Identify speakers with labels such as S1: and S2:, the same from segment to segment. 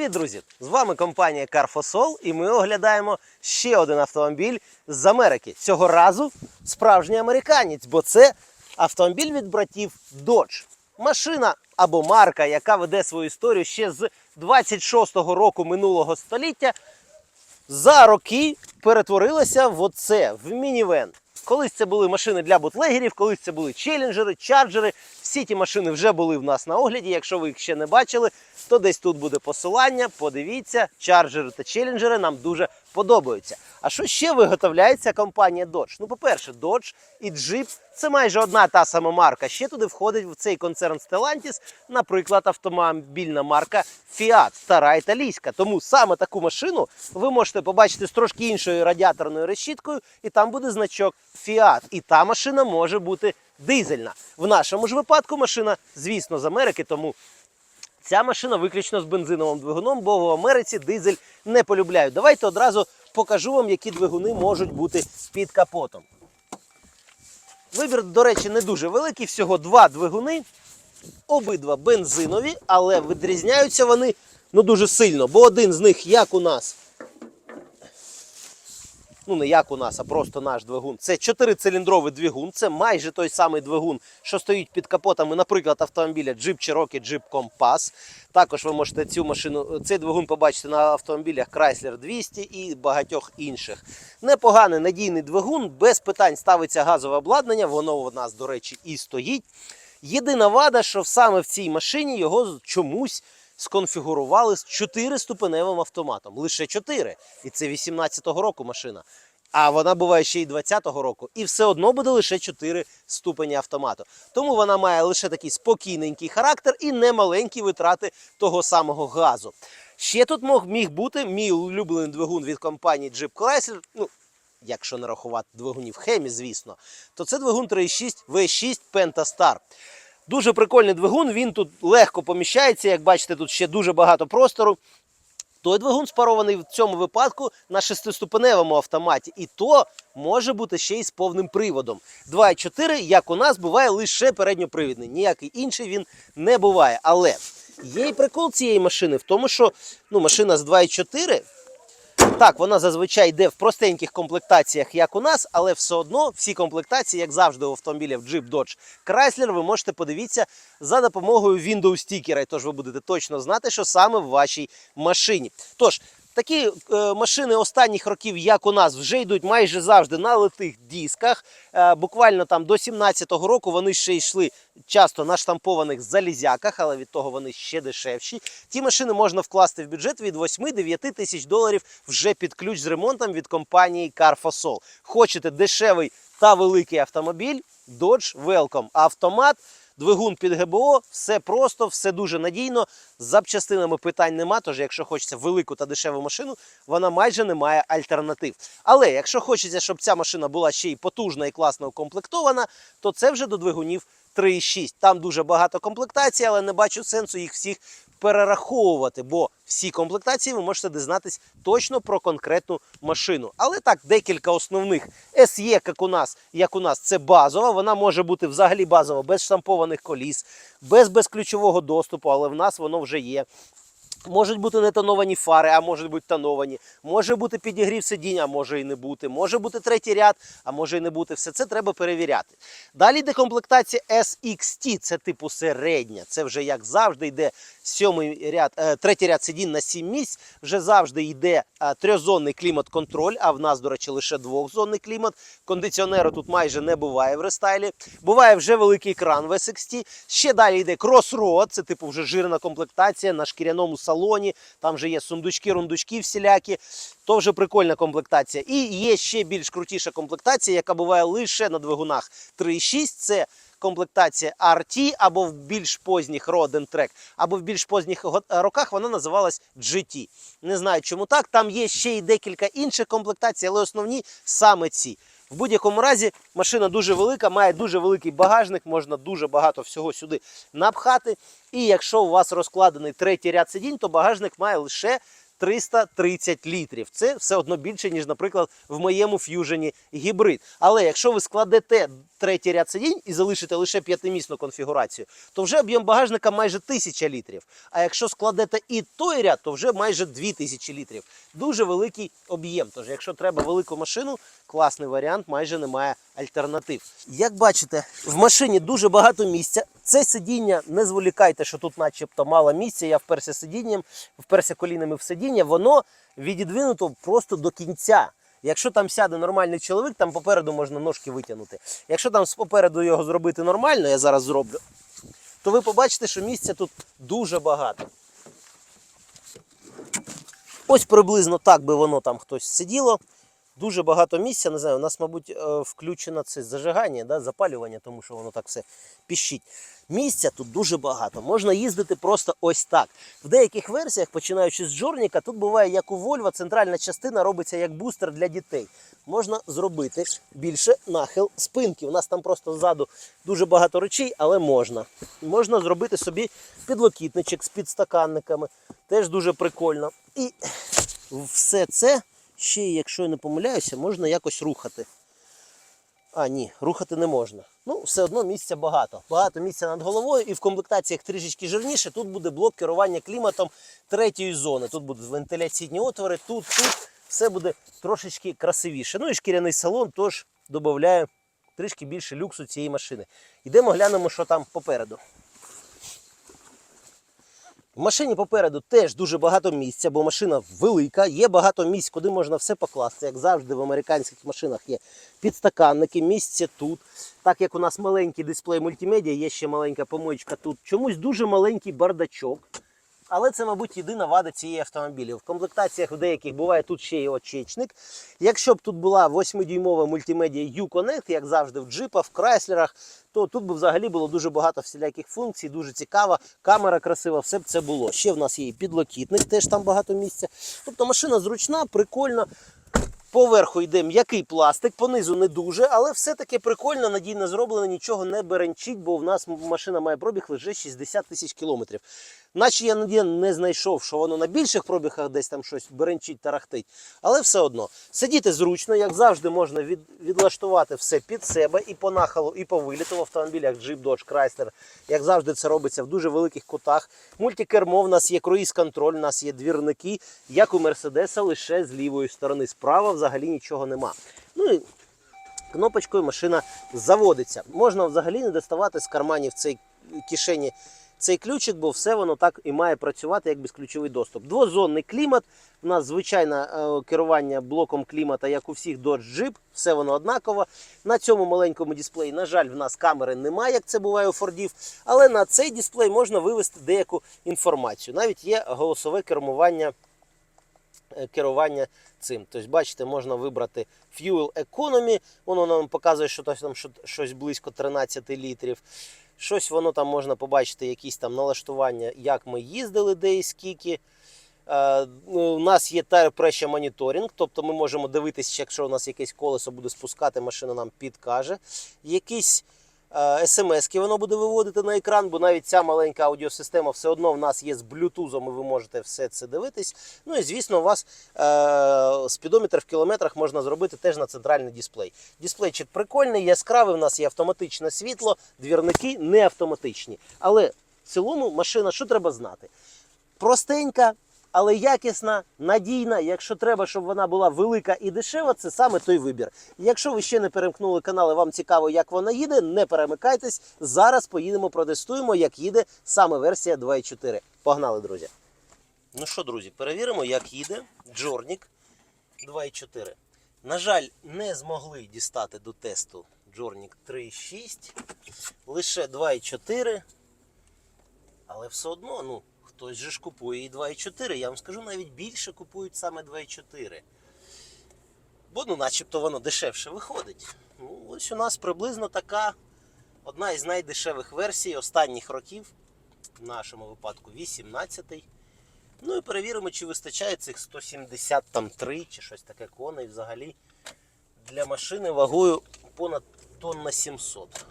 S1: Привіт, друзі! З вами компанія Carfosol і ми оглядаємо ще один автомобіль з Америки. Цього разу справжній американець, бо це автомобіль від братів Dodge. Машина або марка, яка веде свою історію ще з 26-го року минулого століття, за роки перетворилася в оце, в мінівен. Колись це були машини для бутлегерів, колись це були челенджери, чарджери. Всі ті машини вже були в нас на огляді. Якщо ви їх ще не бачили, то десь тут буде посилання. Подивіться, чарджери та челенджери нам дуже подобаються. А що ще виготовляється компанія Dodge? Ну, по-перше, Dodge і Jeep – це майже одна та сама марка. Ще туди входить в цей концерн Stellantis, наприклад, автомобільна марка Fiat, стара італійська. Тому саме таку машину ви можете побачити з трошки іншою радіаторною решіткою, і там буде значок Fiat. І та машина може бути дизельна. В нашому ж випадку машина, звісно, з Америки, тому Ця машина виключно з бензиновим двигуном, бо в Америці дизель не полюбляють. Давайте одразу покажу вам, які двигуни можуть бути під капотом. Вибір, до речі, не дуже великий, всього два двигуни. Обидва бензинові, але відрізняються вони ну, дуже сильно, бо один з них, як у нас, ну не як у нас, а просто наш двигун. Це 4-циліндровий двигун, це майже той самий двигун, що стоїть під капотами, наприклад, автомобіля Jeep Cherokee, Jeep Compass. Також ви можете цю машину, цей двигун побачити на автомобілях Chrysler 200 і багатьох інших. Непоганий надійний двигун, без питань ставиться газове обладнання, воно у нас, до речі, і стоїть. Єдина вада, що саме в цій машині його чомусь сконфігурували з 4-ступеневим автоматом. Лише 4. І це 18-го року машина. А вона буває ще й 20-го року. І все одно буде лише 4 ступені автомату. Тому вона має лише такий спокійненький характер і немаленькі витрати того самого газу. Ще тут міг бути мій улюблений двигун від компанії Jeep Chrysler. Ну, якщо не рахувати двигунів Хемі, звісно, то це двигун 3.6 V6 Pentastar. Дуже прикольний двигун, він тут легко поміщається. Як бачите, тут ще дуже багато простору. Той двигун спарований в цьому випадку на шестиступеневому автоматі, і то може бути ще й з повним приводом. 2.4, як у нас, буває лише передньопривідний. Ніякий інший він не буває. Але є й прикол цієї машини в тому, що ну, машина з 2.4. Так, вона зазвичай йде в простеньких комплектаціях, як у нас, але все одно всі комплектації, як завжди, у автомобілів Jeep, Dodge, Chrysler, ви можете подивитися за допомогою Windows стікера. Тож ви будете точно знати, що саме в вашій машині. Тож, такі е, машини останніх років, як у нас, вже йдуть майже завжди на литих дисках. Е, буквально там до 17-го року вони ще йшли часто на штампованих залізяках, але від того вони ще дешевші. Ті машини можна вкласти в бюджет від 8-9 тисяч доларів вже під ключ з ремонтом від компанії Carfosol. Хочете дешевий та великий автомобіль? Dodge Welcome. Автомат. Двигун під ГБО, все просто, все дуже надійно. З запчастинами питань нема. Тож, якщо хочеться велику та дешеву машину, вона майже не має альтернатив. Але якщо хочеться, щоб ця машина була ще й потужна і класно укомплектована, то це вже до двигунів 3.6. Там дуже багато комплектацій, але не бачу сенсу їх всіх перераховувати, бо всі комплектації ви можете дізнатись точно про конкретну машину. Але так, декілька основних SE, як у нас, як у нас, це базова. Вона може бути взагалі базова, без штампованих коліс, без безключового доступу, але в нас воно вже є. Можуть бути не тоновані фари, а можуть бути тоновані. Може бути підігрів сидіння, а може і не бути. Може бути третій ряд, а може і не бути. Все це треба перевіряти. Далі йде комплектація SXT, це типу середня. Це вже як завжди йде сьомий ряд, е, третій ряд сидінь на 7 місць. Вже завжди йде е, трьохзонний клімат-контроль, а в нас, до речі, лише двохзонний клімат. Кондиціонеру тут майже не буває в рестайлі. Буває вже великий екран в SXT. Ще далі йде Crossroad, це типу вже жирна комплектація на шкіряному салоні. Там вже є сундучки, рундучки всілякі. То вже прикольна комплектація. І є ще більш крутіша комплектація, яка буває лише на двигунах 3.6. Це комплектація RT або в більш позніх Road and Track, або в більш позніх роках вона називалась GT. Не знаю, чому так. Там є ще й декілька інших комплектацій, але основні саме ці. В будь-якому разі машина дуже велика, має дуже великий багажник, можна дуже багато всього сюди напхати. І якщо у вас розкладений третій ряд сидінь, то багажник має лише 330 літрів. Це все одно більше, ніж, наприклад, в моєму ф'южені гібрид. Але якщо ви складете третій ряд сидінь і залишите лише п'ятимісну конфігурацію, то вже об'єм багажника майже 1000 літрів. А якщо складете і той ряд, то вже майже 2000 літрів. Дуже великий об'єм. Тож, якщо треба велику машину, класний варіант, майже немає альтернатив. Як бачите, в машині дуже багато місця. Це сидіння, не зволікайте, що тут начебто мало місця. Я вперся сидінням, вперся колінами в сидіння, воно відідвинуто просто до кінця. Якщо там сяде нормальний чоловік, там попереду можна ножки витягнути. Якщо там попереду його зробити нормально, я зараз зроблю, то ви побачите, що місця тут дуже багато. Ось приблизно так би воно там хтось сиділо. Дуже багато місця, не знаю, у нас, мабуть, е, включено це зажигання, да, запалювання, тому що воно так все піщить. Місця тут дуже багато. Можна їздити просто ось так. В деяких версіях, починаючи з Джорніка, тут буває, як у Volvo, центральна частина робиться як бустер для дітей. Можна зробити більше нахил спинки. У нас там просто ззаду дуже багато речей, але можна. Можна зробити собі підлокітничок з підстаканниками. Теж дуже прикольно. І все це ще, якщо я не помиляюся, можна якось рухати. А, ні, рухати не можна. Ну, все одно місця багато. Багато місця над головою, і в комплектаціях трішечки жирніше. Тут буде блок керування кліматом третьої зони. Тут будуть вентиляційні отвори, тут, тут все буде трошечки красивіше. Ну і шкіряний салон теж додає трішки більше люксу цієї машини. Йдемо глянемо, що там попереду. Машині попереду теж дуже багато місця, бо машина велика, є багато місць, куди можна все покласти. Як завжди в американських машинах є підстаканники, місце тут. Так як у нас маленький дисплей мультимедіа, є ще маленька помоєчка тут. Чомусь дуже маленький бардачок. Але це, мабуть, єдина вада цієї автомобілів. В комплектаціях в деяких буває тут ще й очечник. Якщо б тут була 8-дюймова мультимедіа U-Connect, як завжди в джипах, в крайслерах, то тут би взагалі було дуже багато всіляких функцій, дуже цікаво, камера красива, все б це було. Ще в нас є і підлокітник, теж там багато місця. Тобто машина зручна, прикольна. Поверху йде м'який пластик, понизу не дуже, але все-таки прикольно, надійно зроблено, нічого не беренчить, бо в нас машина має пробіг лише 60 тисяч кілометрів. Наче я не знайшов, що воно на більших пробігах десь там щось беренчить тарахтить. Але все одно сидіти зручно, як завжди, можна від, відлаштувати все під себе і по нахилу, і по виліту в автомобілях Jeep, Dodge, Chrysler. Як завжди, це робиться в дуже великих кутах. Мультикермо, в нас є круїз-контроль, у нас є двірники, як у Мерседеса, лише з лівої сторони. Справа взагалі нічого нема. Ну і кнопочкою машина заводиться. Можна взагалі не доставати з карманів цей кишені цей ключик, бо все воно так і має працювати як безключовий доступ. Двозонний клімат. У нас звичайне е, керування блоком клімата, як у всіх Dodge Jeep, все воно однаково. На цьому маленькому дисплеї, на жаль, в нас камери немає, як це буває у Фордів. Але на цей дисплей можна вивести деяку інформацію. Навіть є голосове кермування е, керування цим. Тобто, бачите, можна вибрати Fuel Economy, воно нам показує, що там що- щось близько 13 літрів. Щось воно там можна побачити, якісь там налаштування, як ми їздили, де і скільки. Е, ну, у нас є Pressure Monitoring, тобто ми можемо дивитися, якщо у нас якесь колесо буде спускати, машина нам підкаже. Якісь смс-ки воно буде виводити на екран, бо навіть ця маленька аудіосистема все одно в нас є з блютузом, і ви можете все це дивитись. Ну і звісно, у вас е, спідометр в кілометрах можна зробити теж на центральний дисплей. Дисплейчик прикольний, яскравий, у нас є автоматичне світло, двірники не автоматичні. Але в цілому машина, що треба знати? Простенька, але якісна, надійна. Якщо треба, щоб вона була велика і дешева, це саме той вибір. Якщо ви ще не перемкнули канал і вам цікаво, як вона їде, не перемикайтесь. Зараз поїдемо, протестуємо, як їде саме версія 2.4. Погнали, друзі. Ну що, друзі, перевіримо, як їде Джорнік 2.4. На жаль, не змогли дістати до тесту Джорнік 3.6, лише 2.4. Але все одно, ну, хтось же ж купує і 2,4. Я вам скажу, навіть більше купують саме 2,4. Бо ну, начебто воно дешевше виходить. Ну, ось у нас приблизно така одна із найдешевих версій останніх років, в нашому випадку 18-й. Ну і перевіримо, чи вистачає цих 173 чи щось таке коней взагалі для машини вагою понад тонна 700.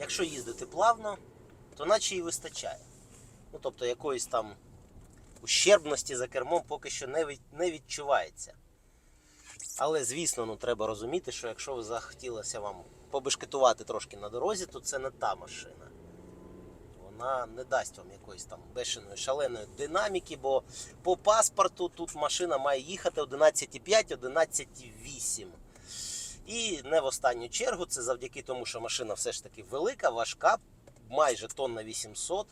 S1: Якщо їздити плавно, то наче і вистачає. Ну, тобто якоїсь там ущербності за кермом поки що не, від, не відчувається. Але, звісно, ну, треба розуміти, що якщо ви захотілося вам побешкетувати трошки на дорозі, то це не та машина. Вона не дасть вам якоїсь там бешеної шаленої динаміки, бо по паспорту тут машина має їхати 11,5, 11,8. І не в останню чергу, це завдяки тому, що машина все ж таки велика, важка, майже тонна 800.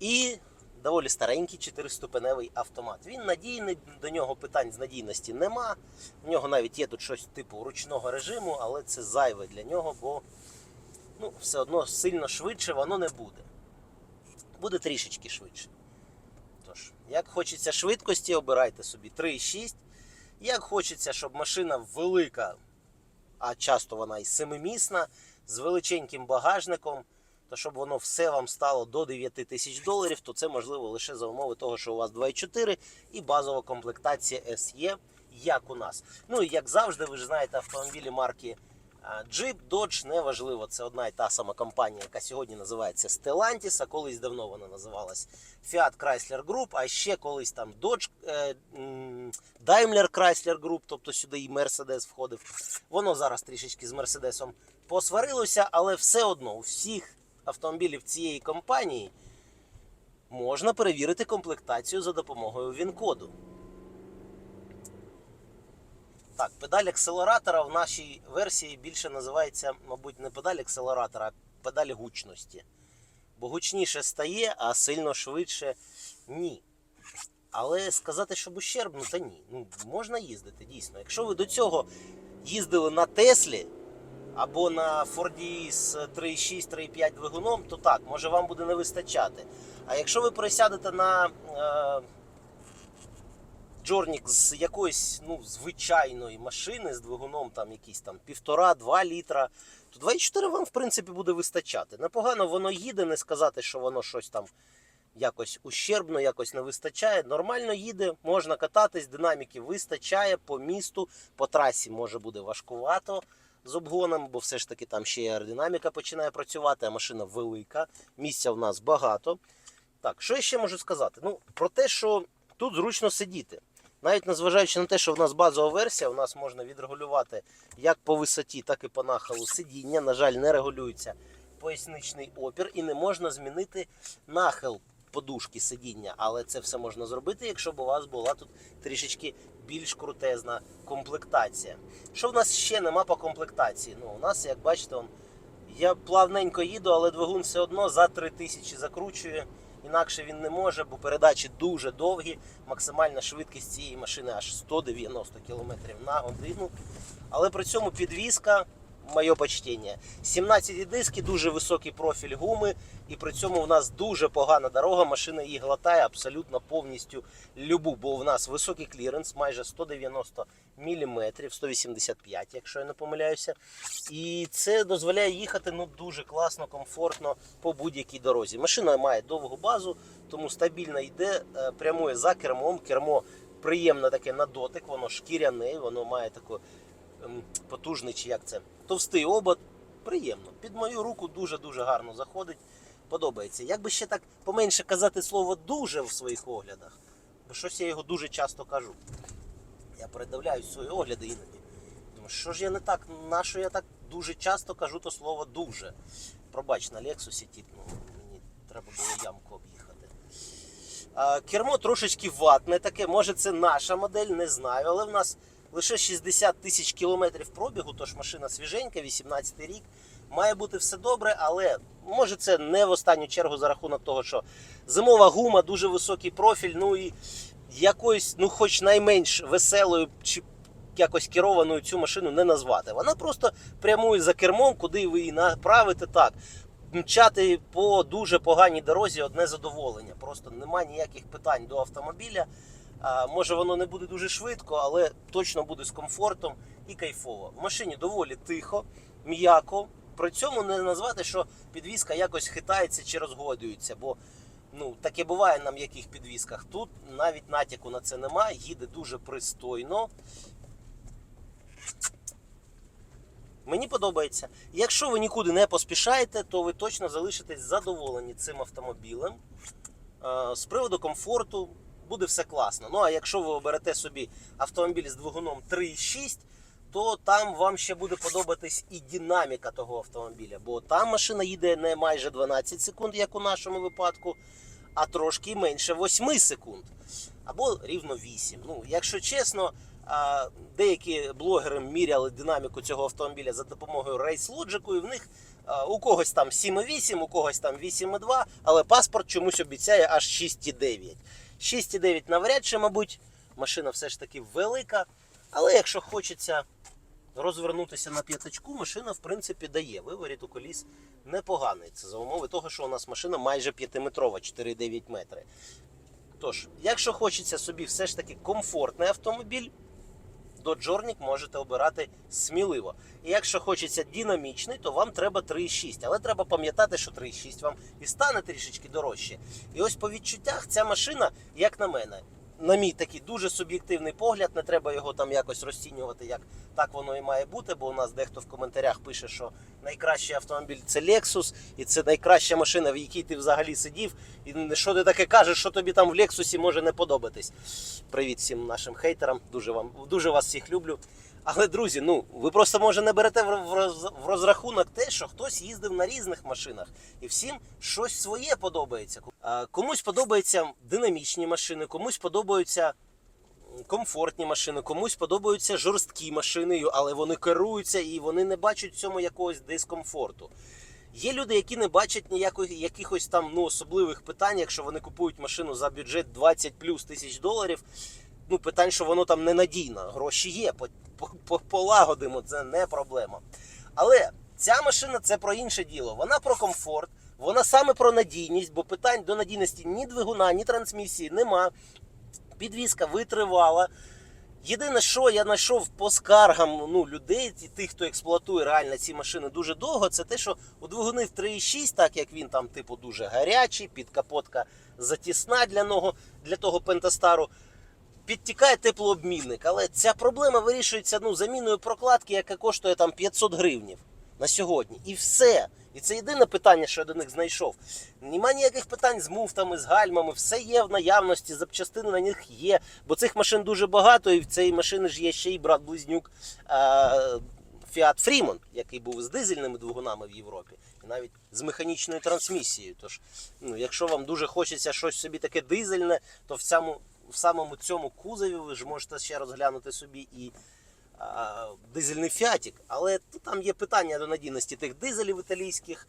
S1: І доволі старенький чотириступеневий автомат. Він надійний, до нього питань з надійності нема. У нього навіть є тут щось типу ручного режиму, але це зайве для нього, бо ну, все одно сильно швидше воно не буде. Буде трішечки швидше. Тож, як хочеться швидкості, обирайте собі 3,6. Як хочеться, щоб машина велика, а часто вона і семимісна, з величеньким багажником, то щоб воно все вам стало до 9 тисяч доларів, то це можливо лише за умови того, що у вас 2,4 і базова комплектація SE, як у нас. Ну і як завжди, ви ж знаєте, автомобілі марки Jeep, Dodge, неважливо, це одна і та сама компанія, яка сьогодні називається Stellantis, а колись давно вона називалась Fiat Chrysler Group, а ще колись там Dodge, е, Daimler Chrysler Group, тобто сюди і Mercedes входив. Воно зараз трішечки з Мерседесом посварилося, але все одно у всіх автомобілів цієї компанії можна перевірити комплектацію за допомогою ВІН-коду. Так, педаль акселератора в нашій версії більше називається, мабуть, не педаль акселератора, а педаль гучності. Бо гучніше стає, а сильно швидше ні. Але сказати, щоб ущербно, та ні. Ну, можна їздити, дійсно. Якщо ви до цього їздили на Теслі або на Форді з 3,6-3,5 двигуном, то так, може вам буде не вистачати. А якщо ви пересядете на е, Джорнік з якоїсь ну, звичайної машини з двигуном там якісь там 1,5-2 літра, то 2,4 вам в принципі буде вистачати. Непогано воно їде, не сказати, що воно щось там якось ущербно, якось не вистачає. Нормально їде, можна кататись, динаміки вистачає по місту, по трасі може буде важкувато з обгоном, бо все ж таки там ще аеродинаміка починає працювати, а машина велика, місця в нас багато. Так, що я ще можу сказати? Ну, про те, що тут зручно сидіти. Навіть незважаючи на те, що в нас базова версія, у нас можна відрегулювати як по висоті, так і по нахилу сидіння. На жаль, не регулюється поясничний опір і не можна змінити нахил подушки сидіння. Але це все можна зробити, якщо б у вас була тут трішечки більш крутезна комплектація. Що в нас ще нема по комплектації? Ну, у нас, як бачите, он, я плавненько їду, але двигун все одно за 3000 закручує. Інакше він не може, бо передачі дуже довгі. Максимальна швидкість цієї машини аж 190 км на годину. Але при цьому підвізка, моє почтення, 17 диски, дуже високий профіль гуми, і при цьому в нас дуже погана дорога. Машина її глотає абсолютно повністю любу, бо в нас високий кліренс, майже 190 мм, 185, якщо я не помиляюся. І це дозволяє їхати ну, дуже класно, комфортно по будь-якій дорозі. Машина має довгу базу, тому стабільно йде, е, прямує за кермом. Кермо приємне таке на дотик, воно шкіряне, воно має таку ем, потужний чи як це, товстий обод. Приємно. Під мою руку дуже-дуже гарно заходить. Подобається. Як би ще так поменше казати слово дуже в своїх оглядах, бо щось я його дуже часто кажу. Я передивляюсь свої огляди іноді. Думаю, що ж я не так, на що я так дуже часто кажу то слово дуже. Пробач, на Лексусі тіпну, мені треба було ямку об'їхати. Кермо трошечки ватне таке, може це наша модель, не знаю, але в нас лише 60 тисяч кілометрів пробігу, тож машина свіженька, 18 рік. Має бути все добре, але може це не в останню чергу за рахунок того, що зимова гума, дуже високий профіль, ну і якоюсь, ну хоч найменш веселою чи якось керованою цю машину не назвати. Вона просто прямує за кермом, куди ви її направите так. Мчати по дуже поганій дорозі одне задоволення. Просто немає ніяких питань до автомобіля. Може воно не буде дуже швидко, але точно буде з комфортом і кайфово. В машині доволі тихо, м'яко. При цьому не назвати, що підвізка якось хитається чи розгодується, бо ну, таке буває на м'яких підвісках. Тут навіть натяку на це немає, їде дуже пристойно. Мені подобається. Якщо ви нікуди не поспішаєте, то ви точно залишитесь задоволені цим автомобілем. З приводу комфорту буде все класно. Ну а якщо ви оберете собі автомобіль з двигуном 3.6, то там вам ще буде подобатись і динаміка того автомобіля. Бо там машина їде не майже 12 секунд, як у нашому випадку, а трошки менше 8 секунд. Або рівно 8. Ну, якщо чесно, деякі блогери міряли динаміку цього автомобіля за допомогою Race Logic, і в них у когось там 7,8, у когось там 8,2, але паспорт чомусь обіцяє аж 6,9. 6,9 навряд чи, мабуть, машина все ж таки велика. Але якщо хочеться розвернутися на п'ятачку, машина в принципі дає. Виворіт у коліс непоганий. Це за умови того, що у нас машина майже 5-метрова, 4,9 метри. Тож, якщо хочеться собі все ж таки комфортний автомобіль, до Джорнік можете обирати сміливо. І якщо хочеться динамічний, то вам треба 3,6. Але треба пам'ятати, що 3,6 вам і стане трішечки дорожче. І ось по відчуттях ця машина, як на мене, на мій такий дуже суб'єктивний погляд, не треба його там якось розцінювати, як так воно і має бути, бо у нас дехто в коментарях пише, що найкращий автомобіль це Lexus, і це найкраща машина, в якій ти взагалі сидів. І що ти таке кажеш, що тобі там в Лексусі може не подобатись. Привіт всім нашим хейтерам. Дуже вам дуже вас всіх люблю. Але друзі, ну ви просто може не берете в розрахунок те, що хтось їздив на різних машинах, і всім щось своє подобається. Комусь подобаються динамічні машини, комусь подобаються комфортні машини, комусь подобаються жорсткі машини, але вони керуються і вони не бачать в цьому якогось дискомфорту. Є люди, які не бачать ніяких якихось там ну, особливих питань, якщо вони купують машину за бюджет 20 плюс тисяч доларів. Ну, питань, що воно там ненадійно. Гроші є, по- по- по- полагодимо, це не проблема. Але ця машина це про інше діло. Вона про комфорт, вона саме про надійність, бо питань до надійності ні двигуна, ні трансмісії нема. Підвізка витривала. Єдине, що я знайшов по скаргам ну, людей, тих, хто експлуатує реально ці машини дуже довго, це те, що у двигуни в 3.6, так як він там, типу, дуже гарячий, підкапотка затісна для нього, для того пентастару, підтікає теплообмінник. Але ця проблема вирішується ну, заміною прокладки, яка коштує там 500 гривнів на сьогодні. І все. І це єдине питання, що я до них знайшов. Нема ніяких питань з муфтами, з гальмами, все є в наявності, запчастини на них є. Бо цих машин дуже багато, і в цієї машини ж є ще й брат-близнюк Fiat Freeman, який був з дизельними двигунами в Європі, і навіть з механічною трансмісією. Тож, ну, якщо вам дуже хочеться щось собі таке дизельне, то в цьому, в самому цьому кузові ви ж можете ще розглянути собі і а, дизельний фіатік. Але там є питання до надійності тих дизелів італійських.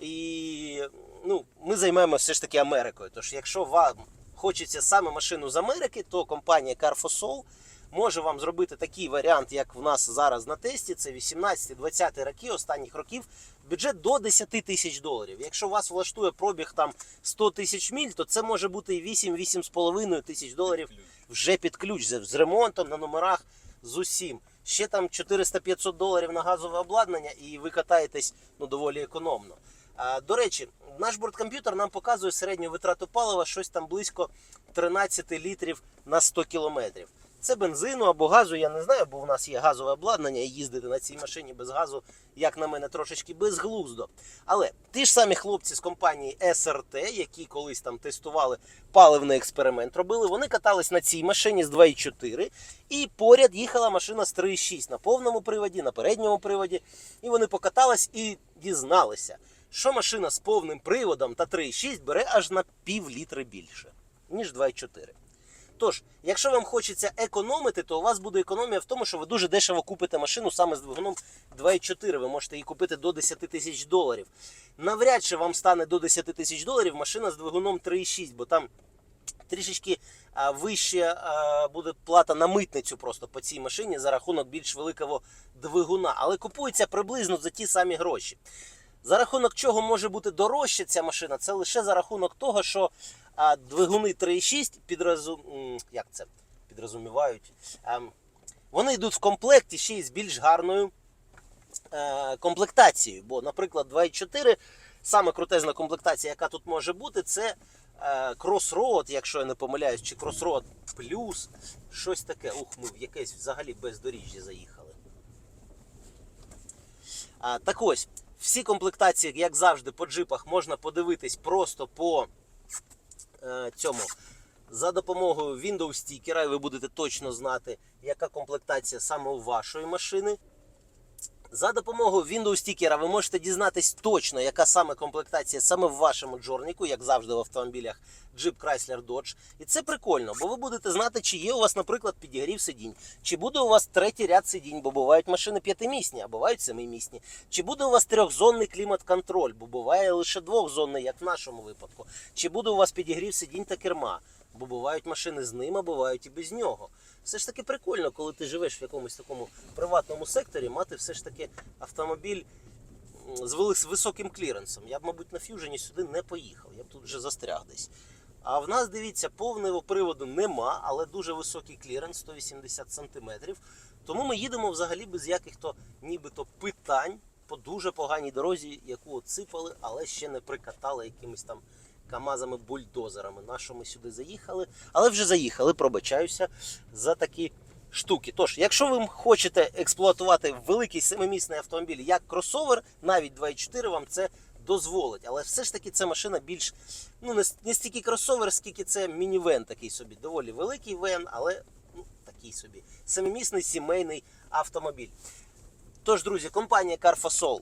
S1: І ну, ми займаємося все ж таки Америкою. Тож, якщо вам хочеться саме машину з Америки, то компанія Carfosol може вам зробити такий варіант, як в нас зараз на тесті. Це 18-20 роки, останніх років. Бюджет до 10 тисяч доларів. Якщо вас влаштує пробіг там 100 тисяч міль, то це може бути і 8-8,5 тисяч доларів вже під ключ з ремонтом на номерах з усім. Ще там 400-500 доларів на газове обладнання, і ви катаєтесь ну, доволі економно. А, до речі, наш борткомп'ютер нам показує середню витрату палива щось там близько 13 літрів на 100 кілометрів. Це бензину або газу, я не знаю, бо в нас є газове обладнання, і їздити на цій машині без газу, як на мене, трошечки безглуздо. Але ті ж самі хлопці з компанії SRT, які колись там тестували паливний експеримент, робили, вони катались на цій машині з 2,4, і поряд їхала машина з 3,6 на повному приводі, на передньому приводі. І вони покатались і дізналися, що машина з повним приводом та 3,6 бере аж на пів літри більше, ніж 2,4. Тож, якщо вам хочеться економити, то у вас буде економія в тому, що ви дуже дешево купите машину саме з двигуном 2,4. Ви можете її купити до 10 тисяч доларів. Навряд чи вам стане до 10 тисяч доларів машина з двигуном 3,6, бо там трішечки вище буде плата на митницю просто по цій машині за рахунок більш великого двигуна. Але купується приблизно за ті самі гроші. За рахунок чого може бути дорожча ця машина, це лише за рахунок того, що а, двигуни 3,6 підразу... як це? підрозумівають. Ем, вони йдуть в комплекті ще й з більш гарною е, комплектацією. Бо, наприклад, 2.4, саме крутезна комплектація, яка тут може бути, це е, Crossroad, якщо я не помиляюсь, чи Crossroad Plus, щось таке. Ух, ми в якесь взагалі бездоріжжя заїхали. А, так ось, всі комплектації, як завжди, по джипах можна подивитись просто по е, цьому. За допомогою Windows стікера, ви будете точно знати, яка комплектація саме у вашої машини. За допомогою Windows стікера ви можете дізнатись точно, яка саме комплектація саме в вашому джорніку, як завжди в автомобілях Jeep Chrysler Dodge. І це прикольно, бо ви будете знати, чи є у вас, наприклад, підігрів сидінь, чи буде у вас третій ряд сидінь, бо бувають машини п'ятимісні, а бувають семимісні. Чи буде у вас трьохзонний клімат-контроль, бо буває лише двохзонний, як в нашому випадку. Чи буде у вас підігрів сидінь та керма, бо бувають машини з ним, а бувають і без нього. Все ж таки прикольно, коли ти живеш в якомусь такому приватному секторі, мати все ж таки автомобіль з високим кліренсом. Я б, мабуть, на ф'южені сюди не поїхав. Я б тут вже застряг десь. А в нас, дивіться, повного приводу нема, але дуже високий кліренс 180 см. Тому ми їдемо взагалі без яких то нібито питань по дуже поганій дорозі, яку отсипали, але ще не прикатали якимись там камазами-бульдозерами. На що ми сюди заїхали? Але вже заїхали, пробачаюся за такі штуки. Тож, якщо ви хочете експлуатувати великий семимісний автомобіль як кросовер, навіть 2.4 вам це дозволить. Але все ж таки це машина більш ну не, стільки кросовер, скільки це мінівен такий собі. Доволі великий вен, але ну, такий собі. Семимісний сімейний автомобіль. Тож, друзі, компанія Carfasol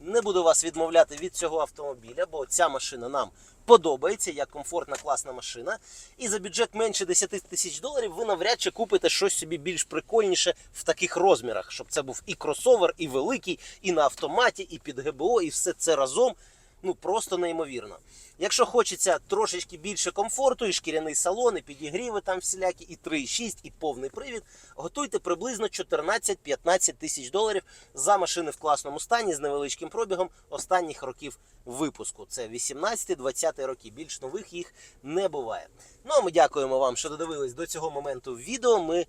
S1: не буде вас відмовляти від цього автомобіля, бо ця машина нам подобається як комфортна класна машина. І за бюджет менше 10 тисяч доларів ви навряд чи купите щось собі більш прикольніше в таких розмірах, щоб це був і кросовер, і великий, і на автоматі, і під ГБО, і все це разом. Ну просто неймовірно. Якщо хочеться трошечки більше комфорту, і шкіряний салон, і підігріви там всілякі, і 3,6, і повний привід, готуйте приблизно 14-15 тисяч доларів за машини в класному стані з невеличким пробігом останніх років випуску. Це 18-20 роки. Більш нових їх не буває. Ну а ми дякуємо вам, що додивились до цього моменту відео. Ми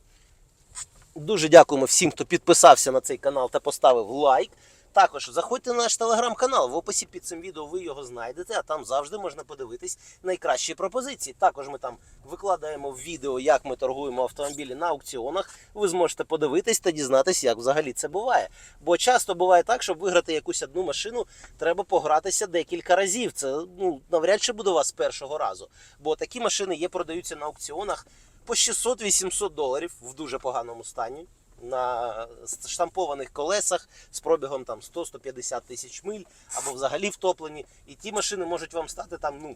S1: Дуже дякуємо всім, хто підписався на цей канал та поставив лайк. Також заходьте на наш телеграм-канал. В описі під цим відео ви його знайдете, а там завжди можна подивитись найкращі пропозиції. Також ми там викладаємо відео, як ми торгуємо автомобілі на аукціонах. Ви зможете подивитись та дізнатися, як взагалі це буває. Бо часто буває так, щоб виграти якусь одну машину, треба погратися декілька разів. Це ну навряд чи буде у вас з першого разу. Бо такі машини є, продаються на аукціонах по 600-800 доларів в дуже поганому стані. На штампованих колесах з пробігом там 100-150 тисяч миль або взагалі втоплені. І ті машини можуть вам стати там ну,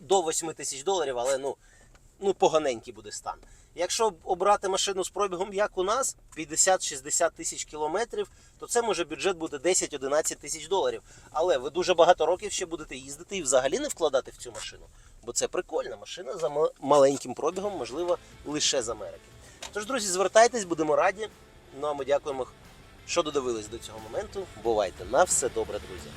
S1: до 8 тисяч доларів, але ну, ну поганенький буде стан. Якщо обрати машину з пробігом, як у нас, 50-60 тисяч кілометрів, то це може бюджет буде 10-11 тисяч доларів. Але ви дуже багато років ще будете їздити і взагалі не вкладати в цю машину. Бо це прикольна машина за маленьким пробігом, можливо, лише з Америки. Тож, друзі, звертайтесь, будемо раді. Ну а ми дякуємо, що додивились до цього моменту. Бувайте на все добре, друзі.